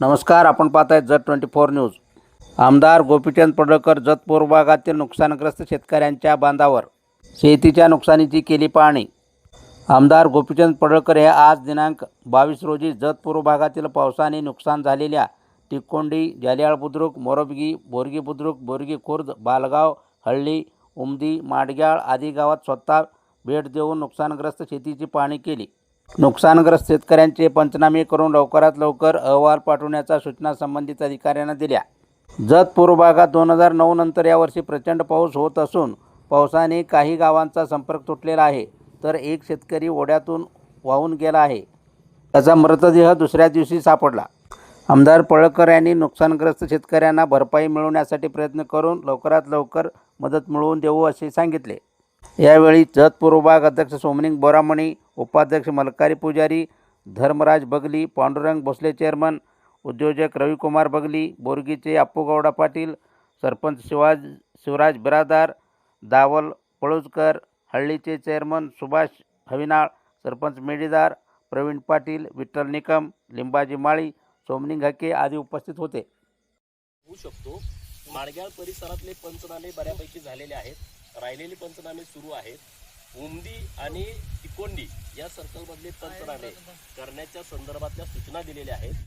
नमस्कार आपण पाहत आहेत जत ट्वेंटी फोर न्यूज. आमदार गोपीचंद पडळकर जत पूर्व भागातील नुकसानग्रस्त शेतकऱ्यांच्या बांधावर शेतीच्या नुकसानीची केली पाहणी. आमदार गोपीचंद पडळकर हे आज दिनांक बावीस रोजी जत पूर्व भागातील पावसाने नुकसान झालेल्या टिकोंडी जालियाळ बुद्रुक मोरबगी बोरगी बुद्रुक बोरगी खुर्द बालगाव हळ्ळी उमदी माडग्याळ आदी गावात स्वतः भेट देऊन नुकसानग्रस्त शेतीची पाहणी केली. नुकसानग्रस्त शेतकऱ्यांचे पंचनामे करून लवकरात लवकर अहवाल पाठवण्याच्या सूचना संबंधित अधिकाऱ्यांना दिल्या. जत पूर्व भागात दोन हजार नऊ नंतर यावर्षी प्रचंड पाऊस होत असून पावसाने काही गावांचा संपर्क तुटलेला आहे तर एक शेतकरी ओढ्यातून वाहून गेला आहे. त्याचा मृतदेह दुसऱ्या दिवशी सापडला. आमदार पळकर यांनी नुकसानग्रस्त शेतकऱ्यांना भरपाई मिळवण्यासाठी प्रयत्न करून लवकरात लवकर मदत मिळवून देऊ असे सांगितले. यावेळी जत पूर्व भाग अध्यक्ष सोमनिंग बोरामणी उपाध्यक्ष मलकारी पुजारी धर्मराज बगली पांडुरंग भोसले चेअरमन उद्योजक रविकुमार बगली बोरगीचे अप्पूगौडा पाटील सरपंच शिवाज शिवराज बिरादार दावल पळुजकर हळ्ळीचे चेअरमन सुभाष हविनाळ सरपंच मेडीदार प्रवीण पाटील विठ्ठल निकम लिंबाजी माळी सोमनिंग हके आदी उपस्थित होते. होऊ शकतो. माडग्याळ परिसरातले पंचनामे बऱ्यापैकी झालेले आहेत. राहिलेले पंचनामे सुरू आहेत. उमदी आणि तिकोंडी या सर्कलमधले पंचनामे करण्याच्या संदर्भातल्या सूचना दिलेल्या आहेत.